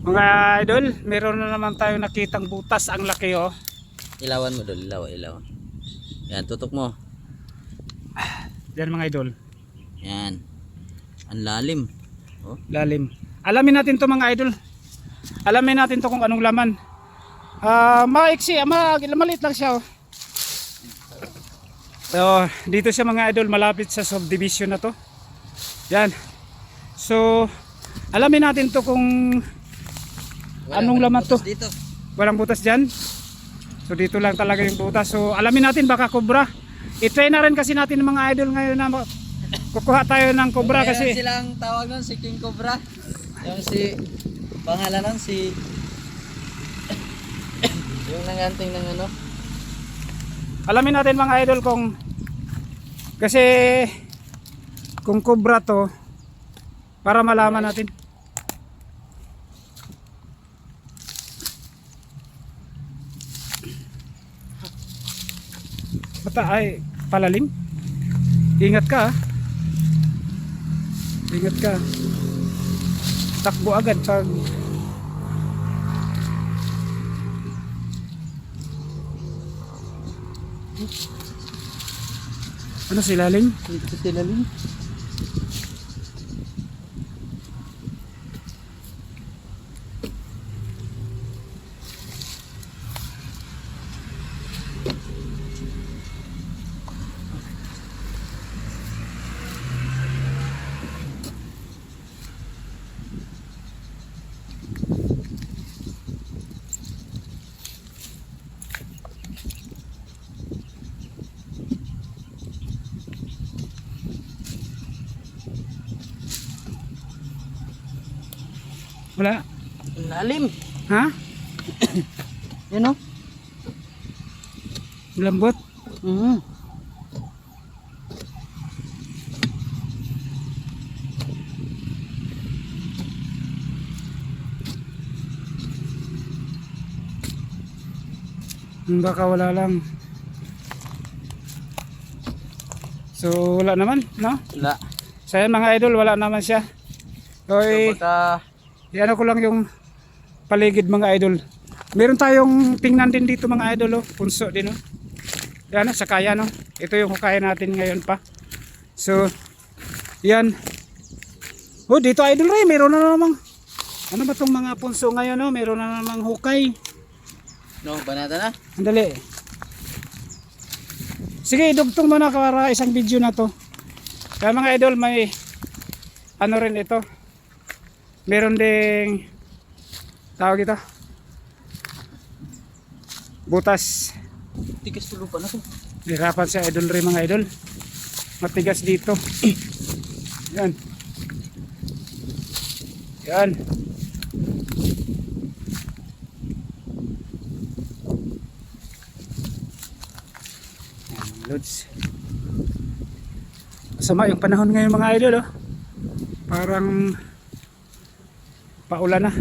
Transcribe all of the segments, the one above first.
Mga idol, meron na naman tayo nakitang butas ang laki oh. Ilawan mo dol, ilaw, ilaw. Yan, tutok mo. Yan mga idol, Yan. Ang lalim. Oh, lalim. Alamin natin to mga idol. Alamin natin to kung anong laman. Ah, maiksi, ah, ma maliit lang siya oh. So, dito siya mga idol, malapit sa subdivision na to. Yan. So, alamin natin to kung Anong laman to? Dito. walang butas dyan. So dito lang talaga yung butas. So alamin natin baka cobra. I-try na rin kasi natin mga idol ngayon na kukuha tayo ng cobra Meron kasi silang tawag nun, si King Cobra. Yung si, pangalan nun, si, yung nanganting ng ano. alamin natin mga idol kung kasi kung cobra to para malaman natin. Bata ay palalim. Ingat ka. Ingat ka. Takbo agad pag ano si lalim? Wala. Lalim. Ha? Yan o. Lambot? Mm. Hmm, Baka wala lang. So wala naman, no? Wala. So ayan, mga idol, wala naman siya. So, So, eh, baka, Yan ko lang yung paligid mga idol. Meron tayong tingnan din dito mga idol oh. Punso din oh. Yan oh, sa kaya no. Ito yung hukay natin ngayon pa. So, yan. Oh, dito idol rin. Meron na namang ano ba tong mga punso ngayon no? Meron na namang hukay. no, banata na. Andali. Sige, idugtong mo na para isang video na to. Kaya mga idol, may ano rin ito. Meron ding tawag ito. Butas. Tigas tulo pa na to. Hirapan sa idol rin mga idol. Matigas dito. Yan. Yan. Yan, Lods. Masama yung panahon ngayon mga idol oh. Parang paulan na.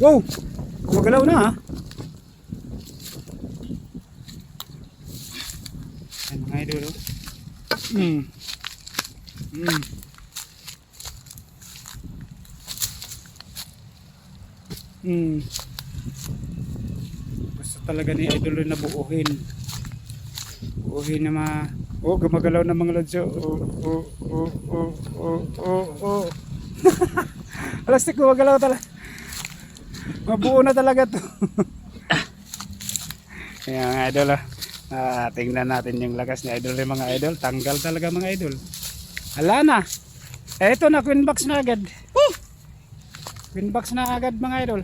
Wow! Gumagalaw na ha. Yan mga idol oh. Mm. Mm. Mm. Gusto talaga ni idol na buuhin. Buuhin na mga Oh, gumagalaw na mga lodyo. Oh, oh, oh, oh, oh, oh, oh. Plastic gumagalaw talaga. Mabuo na talaga to. Kaya mga idol ah. Ah, tingnan natin yung lakas ni idol yung mga idol. Tanggal talaga mga idol. Hala na. Eh, ito na, queen box na agad. Woo! Queen box na agad mga idol.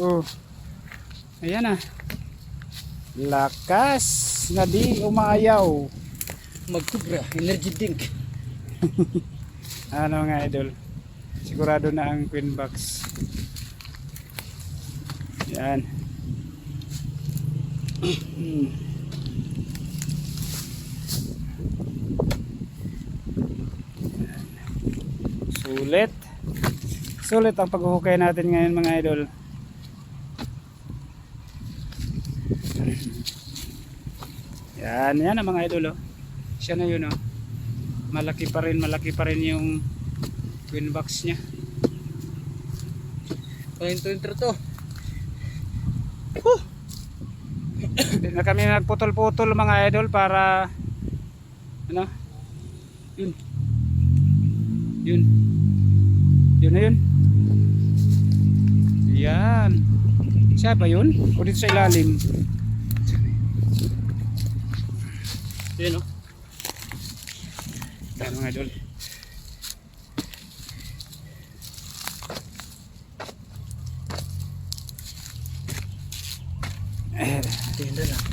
Oh. Ayan na. Lakas na di umayaw. Magkubra, energy drink. Ano mga idol? Sigurado na ang queen box. Yan. Sulit. Sulit ang paghuhukay natin ngayon mga idol. Yan, yan ang mga idol oh. Siya na yun oh. Malaki pa rin, malaki pa rin yung Twin box niya. Intro intro to. Hindi na kami nagputol-putol mga idol para ano? Yun. Yun. Yun na yun. Yan. Siya ba yun? O dito sa ilalim? Yun oh. Yan mga idol. Eh, Tinda lang.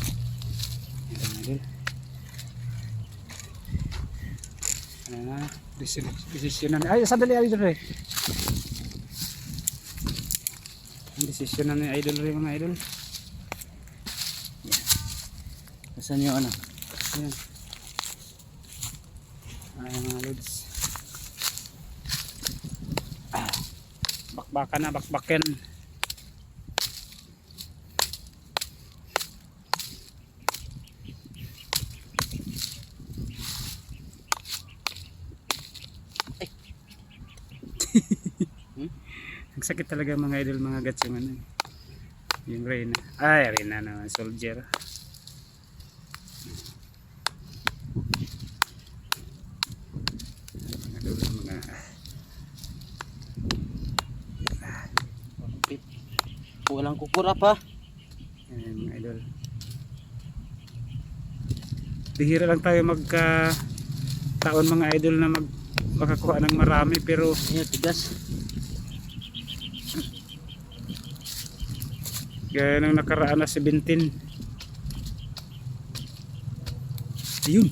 ito mga idol. Ano na? Na. Ay, sandali idol eh. Ang decision na ni idol rin mga idol. Nasaan yung ano? Ayan. Ayan mga lods. Ah, bakbakan na, bakbakan. Hmm? Ang sakit talaga mga idol, mga gats yung ano. Yung Reyna. Ay, Reyna naman, soldier. Mga idol, mga Walang kukura pa. Ayan mga idol. Bihira lang tayo magka taon mga idol na mag makakuha ng marami pero Ayan, tigas. gaya nang nakaraan na 17. Ayun.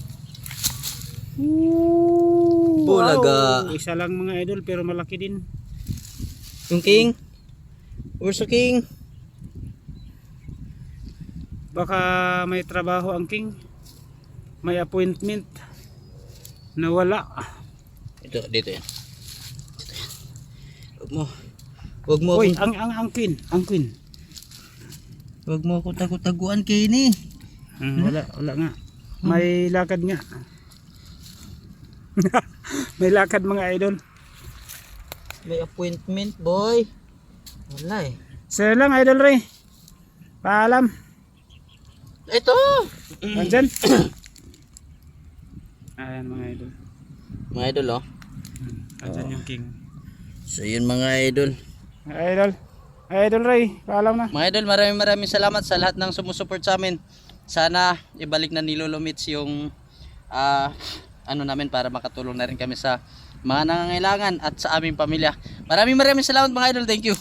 Ooh, Bulaga. Wow. Isa lang mga idol pero malaki din. Yung king. The king? Baka may trabaho ang king. May appointment. Nawala. Ito, dito yan. Dito yan. Huwag mo. Huwag mo Uy, ang ang ang queen, ang queen. huwag mo akong tagu-taguan. Hmm, wala, wala nga. May lakad nga. May lakad mga idol. May appointment, boy. Wala eh. Sir lang idol Ray. Paalam. Ito! Andyan. Ayan mga idol. Mga idol, oh. Andyan yung king. So, yun mga idol. Mga idol. Idol Ray, paalam na. Mga idol, maraming maraming salamat sa lahat ng sumusuport sa amin. Sana ibalik na ni Lolo Mitch yung ah, ano namin para makatulong na rin kami sa mga nangangailangan at sa aming pamilya. Maraming maraming salamat mga idol. Thank you.